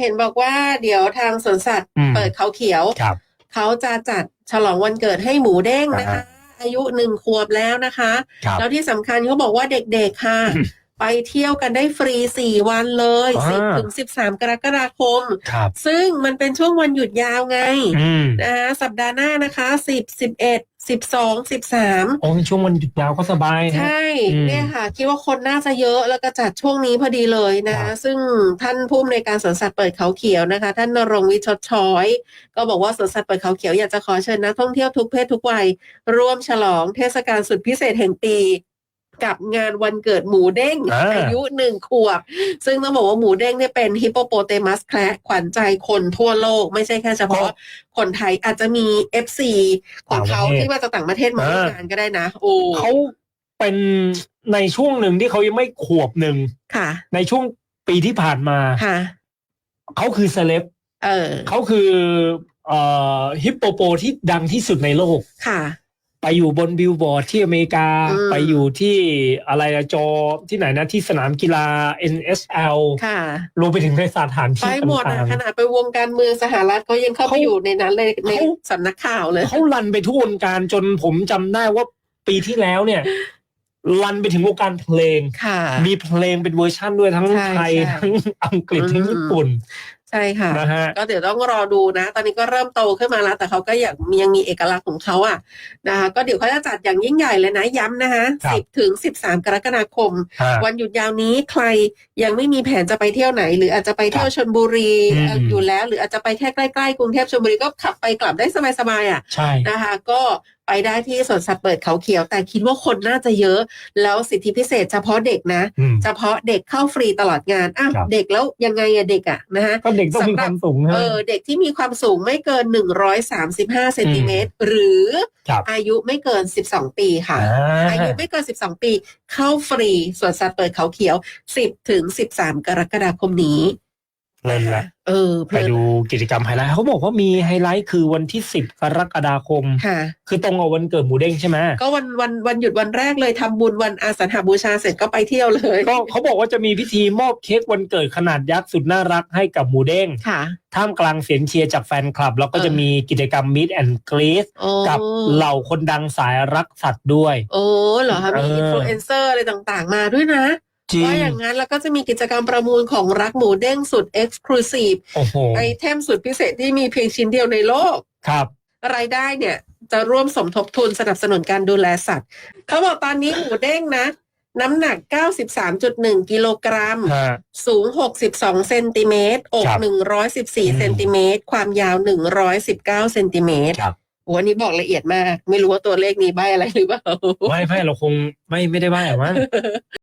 เห็นบอกว่าเดี๋ยวทางสวนสัตว์อืม เปิดเขาเขียว ครับ เขาจะจัดฉลองวันเกิดให้หมูเด้งนะคะ อายุหนึ่งขวบแล้วนะคะ ครับ แล้วที่สำคัญเขาบอกว่าเด็กๆค่ะ ไปเที่ยวกันได้ฟรีสี่วันเลยอ่าสิบถึงสิบสามกรกฎาคม ครับ ซึ่งมันเป็นช่วงวันหยุดยาวไงอืมนะคะสัปดาห์หน้านะคะสิบสิบเอ็ดสิบสองสิบสามโอ้ช่วงวันหยุดยาวก็สบายฮะใช่อืมเนี่ยค่ะ คิดว่าคนน่าจะเยอะแล้วก็จัดช่วงนี้พอดีเลยนะครัคะบ ซึ่งท่านผู้อำนวยการสวนสัตว์เปิดเขาเขียวนะคะ ท่านนรงค์วิชดช้อย ก็บอกว่าสวนสัตว์เปิดเขาเขียวอยากจะขอเชิญนักท่องเที่ยวทุกเพศทุกวัย ร่วมฉลองเทศกาลสุดพิเศษแห่งปี กับงานวันเกิดหมูเด้งอ่า อายุหนึ่งขวบ ซึ่งต้องบอกว่าหมูเด้งเนี่ยเป็นฮิปโปโปเตมัสแคระขวัญใจคนทั่วโลก ไม่ใช่แค่เฉพาะคนไทยอาจจะมี FC ของเขาต่างประเทศที่มาจากต่างประเทศมาร่วมอ่างงานก็ได้นะ โอ้เขาเป็นในช่วงหนึ่งที่เขายังไม่ขวบหนึ่ง ค่ะ ในช่วงปีที่ผ่านมา ค่ะ เขาคือเซเลบเออ เขาคือเอ่อฮิปโปโปที่ดังที่สุดในโลก ค่ะ ไปอยู่บนบิลบอร์ดที่อเมริกา อืม ไปอยู่ที่อะไรนะจอที่ไหนนะที่สนามกีฬา NSL ค่ะ รวมไปถึงในสถานไปที่หมดต่าอะง ขนาดไปวงการเมืองสหรัฐเขายังเข้าไปเขาอยู่ในนั้นเลยในเขา สำนักข่าวเลย ๆเขาลันไปทุกวงการจนผมจำได้ว่าปีที่แล้วเนี่ย ลันไปถึงวงการเพลง ค่ะ มีเพลงเป็นเวอร์ชั่นด้วยทั้งใช่ไทยใช่ทั้งอังกฤษทั้งอืมญี่ปุ่น ใช่ค่ะ นะฮะ ก็เดี๋ยวต้องรอดูนะ ตอนนี้ก็เริ่มโตขึ้นมาแล้ว แต่เขาก็ยังยังมีเอกลักษณ์ของเขาอะนะคะก็เดี๋ยวเขาจะจัดอย่างยิ่งใหญ่เลยนะ ย้ำนะคะครับ สิบถึงสิบสามกรกฎาคมฮะวันหยุดยาวนี้ใครยังไม่มีแผนจะไปเที่ยวไหน หรืออาจจะไปเที่ยวชนบุรีอืม เอ่ออยู่แล้ว หรืออาจจะไปแค่ใกล้ๆกรุงเทพชลบุรีก็ขับไปกลับได้สบายๆอะใช่ นะคะ ก็ ไปได้ที่สวนสัตว์เปิดเขาเขียว แต่คิดว่าคนน่าจะเยอะ แล้วสิทธิพิเศษ เฉพาะเด็กนะ อืม เฉพาาะเด็กเข้าฟรีตลอดงานอ้าวครับ เด็กแล้วยังไงอะเด็กอะนะฮะ ก็เด็กต้องมีความสูงเอฮะอเด็กที่มีความสูงไม่เกิน 135เซนติเมตรหรือครับอายุไม่เกิน 12 ปีค่ะ อายุไม่เกิน 12 ปี เข้าฟรีสวนสัตว์เปิดเขาเขียว 10 ถึง 13 กรกฎาคมนี้ เพลินละเออเพไปลินดูกิจกรรมไฮไลท์เขาบอกว่ามีไฮไลท์คือวันที่สิบกรกฎาคมค่ะ คือตรงกับวันเกิดหมูเด้งใช่ไหมก็วันวันวันหยุดวันแรกเลยทำบุญวันอาสาฬหบูชาเสร็จก็ไปเที่ยวเลย ก็เขาบอกว่าจะมีพิธีมอบเค้กวันเกิดขนาดยักษ์สุดน่ารักให้กับหมูเด้งค่ะท่ามกลางเสียงเชียร์จากแฟนคลับ แล้วก็เออจะมีกิจกรรม Meet and Greet โอ้กับเหล่าคนดังสายรักสัตว์ด้วย โอ้เหรอคะมีเอออินฟลูเอนเซอร์อะไรต่างๆ มาด้วยนะ จริงว่าอย่างนั้นแล้วก็จะมีกิจกรรมประมูลของรักหมูเด้งสุดเอ็กซ์คลูซีฟโอ้โหไอเทมสุดพิเศษที่มีเพียงชิ้นเดียวในโลก ครับ รายได้เนี่ยจะร่วมสมทบทุนสนับสนุนการดูแลสัตว์ เขาบอกตอนนี้หมูเด้งนะ น้ำหนัก 93.1 กิโลกรัม ฮะ สูง 62 เซนติเมตร อก ครับ114 เซนติเมตร ความยาว 119 เซนติเมตรครับ โอ้อันนี้บอกละเอียดมาก ไม่รู้ว่าตัวเลขนี้ใบอะไรหรือเปล่า ไม่ไม่เราคงไม่ไม่ได้ว่าหรอกมั้ง